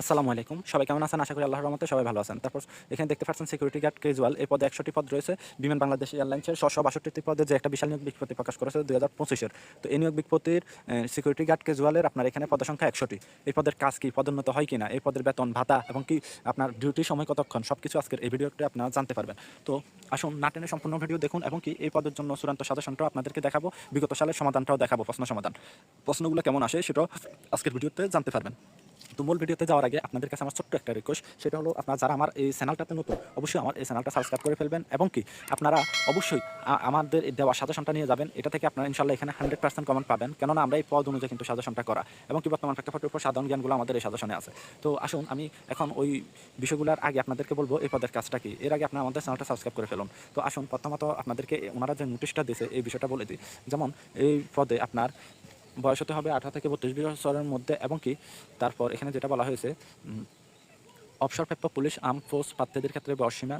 আসসালামু আলাইকুম। সবাই কেমন আছেন? আশা করি আল্লাহর রহমতে সবাই ভালো আছেন। তারপর এখানে দেখতে পাচ্ছেন সিকিউরিটি গার্ড ক্যাজুয়াল এই পদে একশোটি পদ রয়েছে। বিমান বাংলাদেশ এয়ারলাইন্সের ছশো বাষট্টি পদে যে একটা বিশাল নিয়োগ বিজ্ঞপ্তি প্রকাশ করেছে দুই হাজার পঁচিশের। তো এই নিয়োগ বিজ্ঞপ্তির সিকিউরিটি গার্ড ক্যাজুয়ালের আপনার এখানে পদের সংখ্যা একশোটি। এই পদের কাজ কি? পদোন্নত হয় কিনা? এই পদের বেতন, ভাতা এবং কি আপনার ডিউটি সময় কতক্ষণ? সব কিছু আজকের এই ভিডিওতে আপনারা জানতে পারবেন। তো আসুন নাটেনে সম্পূর্ণ ভিডিও দেখুন এবং কি এই পদের জন্য চূড়ান্ত সাজেশনটাও আপনাদেরকে দেখাবো। বিগত সালের সমাধানটাও দেখাবো প্রশ্ন সমাধান। প্রশ্নগুলো কেমন আসে সেটাও আজকের ভিডিওতে জানতে পারবেন। তো মূল ভিডিওতে যাওয়ার আগে আপনাদের কাছে আমার ছোট্ট একটা রিকোয়েস্ট সেটা হলো আপনারা যারা আমার এই চ্যানেলটাতে নতুন, অবশ্যই আমার এই চ্যানেলটা সাবস্ক্রাইব করে ফেলবেন এবং কি আপনারা অবশ্যই আমাদের দেওয়া সাজেশনটা নিয়ে যাবেন। এটা থেকে আপনারা ইনশাল্লাহ এখানে হান্ড্রেড পার্সেন্ট কমেন্ট পাবেন। কেননা আমরা এই পদ অনুযায়ী কিন্তু সাজেশনটা করা এবং কি বর্তমান প্রেক্ষাপটের উপর সাধারণ জ্ঞানগুলো আমাদের এই সাজেশনে আছে। তো আসুন, আমি এখন ওই বিষয়গুলোর আগে আপনাদেরকে বলব, এই পদের কাজটা কি? এর আগে আপনারা আমাদের চ্যানেলটা সাবস্ক্রাইব করে ফেলুন। তো আসুন, প্রথমত আপনাদেরকে ওনারা যে নোটিশটা দিয়েছে, এই বিষয়টা বলে দিই। যেমন, এই পদে আপনার বয়স হতে হবে আঠারো থেকে বত্রিশ বছরের মধ্যে এবং কি তারপর এখানে যেটা বলা হয়েছে অবসর অবসরপ্রাপ্ত পুলিশ আর্ম ফোর্স প্রার্থীদের ক্ষেত্রে বয়সীমা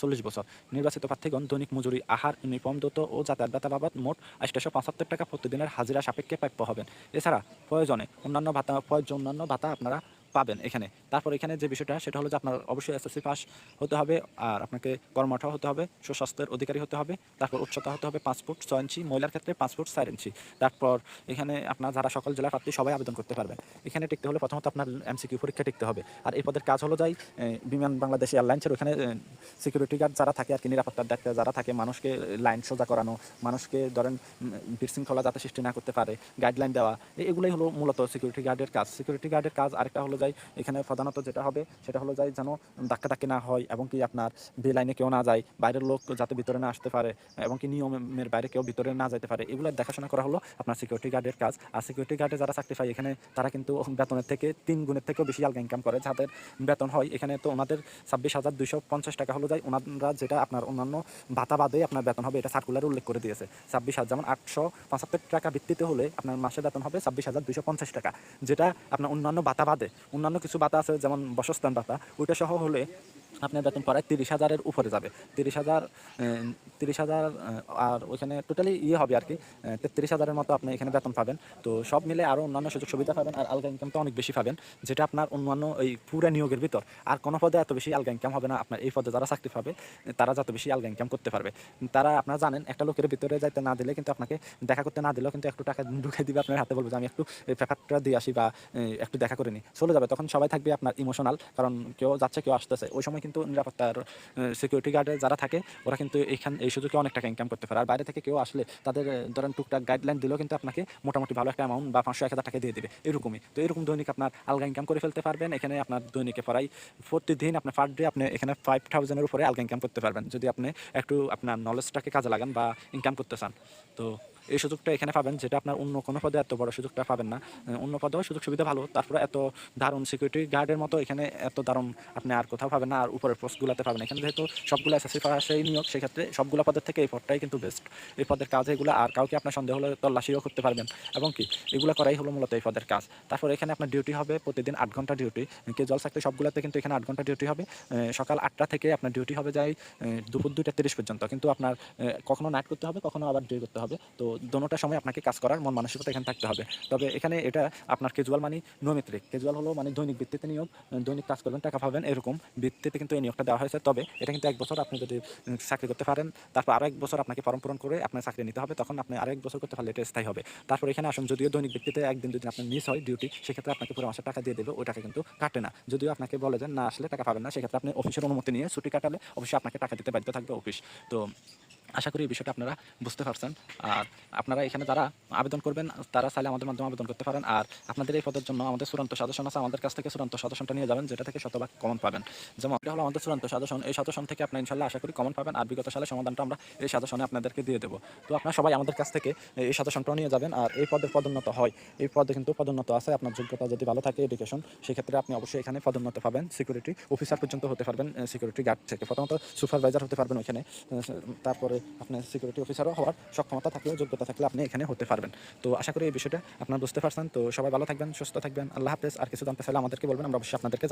চল্লিশ বছর। নির্বাচিত প্রার্থীগণ দৈনিক মজুরি, আহার, ইউনিফর্ম দত ও যাতায়াত ভাতা বাবদ মোট আটশো পঁচাত্তর টাকা প্রতিদিনের হাজিরা সাপেক্ষে প্রাপ্য হবেন। এছাড়া প্রয়োজনে অন্যান্য ভাতা প্রয়োজন অন্যান্য ভাতা আপনারা পাবেন এখানে। তারপর এখানে যে বিষয়টা, সেটা হলো যে আপনার অবশ্যই এসএসসি পাস হতে হবে আর আপনাকে কর্মঠ হতে হবে, সুস্বাস্থ্যের অধিকারী হতে হবে, তারপর উচ্চতা হতে হবে পাঁচ ফুট ছয় ইঞ্চি, মহিলার ক্ষেত্রে পাঁচ ফুট চার ইঞ্চি। তারপর এখানে আপনার যারা সকল জেলার প্রার্থী, সবাই আবেদন করতে পারবেন। এখানে টিকতে হলে প্রথমত আপনার এমসিকিউ পরীক্ষা টিকতে হবে। আর এই পদের কাজ হলো যাই বিমান বাংলাদেশ এয়ারলাইন্সের ওখানে সিকিউরিটি গার্ড যারা থাকে আর কি, নিরাপত্তার দায়িত্বে যারা থাকে, মানুষকে লাইন সোজা করানো, মানুষকে ধরেন বিশৃঙ্খলা যাতে সৃষ্টি না করতে পারে গাইডলাইন দেওয়া এগুলোই হলো মূলত সিকিউরিটি গার্ডের কাজ। সিকিউরিটি গার্ডের কাজ আরেকটা হলো যাই এখানে প্রধানত যেটা হবে, সেটা হলো যাই যেন ধাক্কা ধাক্কি না হয় এবং কি আপনার বে লাইনে কেউ না যায়, বাইরের লোক যাতে ভিতরে না আসতে পারে এবং কি নিয়মের বাইরে কেউ ভিতরে না যেতে পারে। এগুলো দেখাশোনা করা হলো আপনার সিকিউরিটি গার্ডের কাজ। আর সিকিউরিটি গার্ডে যারা চাকরি পায়, এখানে তারা কিন্তু বেতনের থেকে তিন গুণের থেকেও বেশি আলগা ইনকাম করে। যাদের বেতন হয়, এখানে তো ওনাদের ছাব্বিশ হাজার দুইশো পঞ্চাশ টাকা হলো যায়। ওনারা যেটা আপনার অন্যান্য ভাতা বাদে আপনার বেতন হবে, এটা সার্কুলার উল্লেখ করে দিয়েছে। ছাব্বিশ হাজার যেমন আটশো পঁচাত্তর টাকা ভিত্তিতে হলে আপনার মাসে বেতন হবে ছাব্বিশ হাজার দুইশো পঞ্চাশ টাকা। যেটা আপনার অন্যান্য ভাতা বাদে অন্যান্য কিছু বাতা আছে যেমন বসস্থান বাতা ওইটা সহ হলে আপনার বেতন প্রায় তিরিশ হাজারের উপরে যাবে। তিরিশ হাজার তিরিশ হাজার আর ওইখানে টোটালি ইয়ে হবে আর কি। তেত্রিশ হাজারের মতো আপনি এখানে বেতন পাবেন। তো সব মিলে আরও অন্যান্য সুযোগ সুবিধা পাবেন আর আলগা ইনকাম তো অনেক বেশি পাবেন, যেটা আপনার অন্যান্য এই পুরা নিয়োগের ভিতর। আর কোনো পদে এত বেশি আলগা ইনকাম হবে না, আপনার এই পদে যারা চাকরি পাবে, তারা যত বেশি আলগা ইনকাম করতে পারবে। তারা, আপনারা জানেন, একটা লোকের ভিতরে যাইতে না দিলে কিন্তু আপনাকে দেখা করতে না দিলেও কিন্তু একটু টাকা ঢুকে দিবে আপনার হাতে বলবে যে আমি একটু পেপারটা দিয়ে আসি বা একটু দেখা করে নিই। চলে যাবে, তখন সবাই থাকবে আপনার ইমোশনাল কারণ কেউ যাচ্ছে, কেউ আসতেছে। ওই সময় কিন্তু নিরাপত্তার সিকিউরিটি গার্ডে যারা থাকে, ওরা কিন্তু এখান, এই সুযোগে অনেক টাকা ইনকাম করতে পারে। আর বাইরে থেকে কেউ আসলে তাদের ধরেন টুকটাক গাইডলাইন দিলেও কিন্তু আপনাকে মোটামুটি ভালো একটা অ্যামাউন্ট বা পাঁচশো, এক হাজার টাকা দিয়ে দেবে। এরকমই। তো এরকম দৈনিক আপনার আলগা ইনকাম করে ফেলতে পারবেন। এখানে আপনার দৈনিকে প্রায় প্রতিদিন আপনার পার ডে আপনি এখানে ফাইভ থাউজেন্ডের উপরে আলগা ইনকাম করতে পারবেন। যদি আপনি একটু আপনার নলেজটাকে কাজে লাগান বা ইনকাম করতে চান। তো এই সুযোগটা এখানে পাবেন, যেটা আপনার অন্য কোনো পদে এত বড় সুযোগটা পাবেন না। অন্য পদেও সুযোগ সুবিধা ভালো, তারপরে এত দারুণ সিকিউরিটি গার্ডের মতো এখানে এত দারুণ আপনি আর কোথাও পাবেন না, আর উপরের পোস্টগুলোতে পাবেন। এখানে যেহেতু সবগুলো এসএসসি পাশেই নিয়োগ, সেক্ষেত্রে সবগুলো পদের থেকে এই পদটাই কিন্তু বেস্ট এই পদের কাজ এগুলো, আর কাউকে আপনার সন্দেহ হলে তল্লাশিও করতে পারবেন। এবং কি, এগুলো করাই হলো মূলত এই পদের কাজ। তারপর এখানে আপনার ডিউটি হবে প্রতিদিন আট ঘণ্টা ডিউটি কে জল থাকতে সবগুলোতে কিন্তু এখানে আট ঘণ্টা ডিউটি হবে। সকাল আটটা থেকে আপনার ডিউটি হবে যাই দুপুর দুইটা তিরিশ পর্যন্ত। কিন্তু আপনার কখনো নাইট করতে হবে, কখনো আবার ডিউটি করতে হবে। তো দোনোটা সময় আপনাকে কাজ করার মন মানসিকতা এখানে থাকতে হবে। তবে এখানে এটা আপনার কেজুয়াল মানে নৈমিত্রিক কেজুয়াল হলো মানে দৈনিক ভিত্তিতে নিয়োগ, দৈনিক কাজ করবেন, টাকা পাবেন, এরকম। ভিত্তিতে কিন্তু এই নিয়োগটা দেওয়া হয়েছে। তবে এটা কিন্তু এক বছর আপনি যদি চাকরি করতে পারেন, তারপর আরও এক বছর আপনাকে ফর্ম পূরণ করে আপনার চাকরি নিতে হবে, তখন আপনি আরও এক বছর করতে পারলে এটা স্থায়ী হবে। তারপর এখানে আসুন, যদিও দৈনিক ভিত্তিতে একদিন যদি আপনার মিস হয় ডিউটি সেক্ষেত্রে আপনাকে পুরো মাসের টাকা দিয়ে দেবে, ওই টাকা কিন্তু কাটে না। যদিও আপনাকে বলে যে না, আসলে টাকা পাবেন না, সেক্ষেত্রে আপনি অফিসের অনুমতি নিয়ে ছুটি কাটালে অবশ্যই আপনাকে টাকা দিতে বাধ্য থাকবে অফিস তো আশা করি এই বিষয়টা আপনারা বুঝতে পারছেন। আর আপনারা এখানে যারা আবেদন করবেন, তারা চাইলে আমাদের মাধ্যমে আবেদন করতে পারেন। আর আপনাদের এই পদের জন্য আমাদের চূড়ান্ত সাজেশন আছে। আমাদের কাছ থেকে চূড়ান্ত সাজেশনটা নিয়ে যাবেন, যেটা থেকে শতভাগ কমন পাবেন। যেমন এটা হলো আমাদের চূড়ান্ত সাজেশন। এই সাজেশন থেকে আপনার ইনশাল্লাহ আশা করি কমন পাবেন। আর বিগত সালে সমাধানটা আমরা এই সাজেশনে আপনাদেরকে দিয়ে দেবো। তো আপনারা সবাই আমাদের কাছ থেকে এই সাজেশনটাও নিয়ে যাবেন। আর এই পদের পদোন্নত হয়। এই পদে কিন্তু পদোন্নত আছে। আপনার যোগ্যতা যদি ভালো থাকে এডুকেশন সেক্ষেত্রে আপনি অবশ্যই এখানে পদোন্নত পাবেন। সিকিউরিটি অফিসার পর্যন্ত হতে পারবেন সিকিউরিটি গার্ড থেকে। প্রথমত সুপারভাইজার হতে পারবেন ওইখানে। তারপরে আপনি সিকিউরিটি অফিসারও হওয়ার সক্ষমতা থাকলে যোগ্যতা থাকলে আপনি এখানে হতে পারবেন। তো আশা করি এই বিষয়টা আপনারা বুঝতে পারছেন। তো সবাই ভালো থাকবেন, সুস্থ থাকবেন। আল্লাহ হাফেজ। আর কিছু জানতে চাইলে আমাদেরকে বলবেন, আমরা অবশ্যই আপনাদেরকে।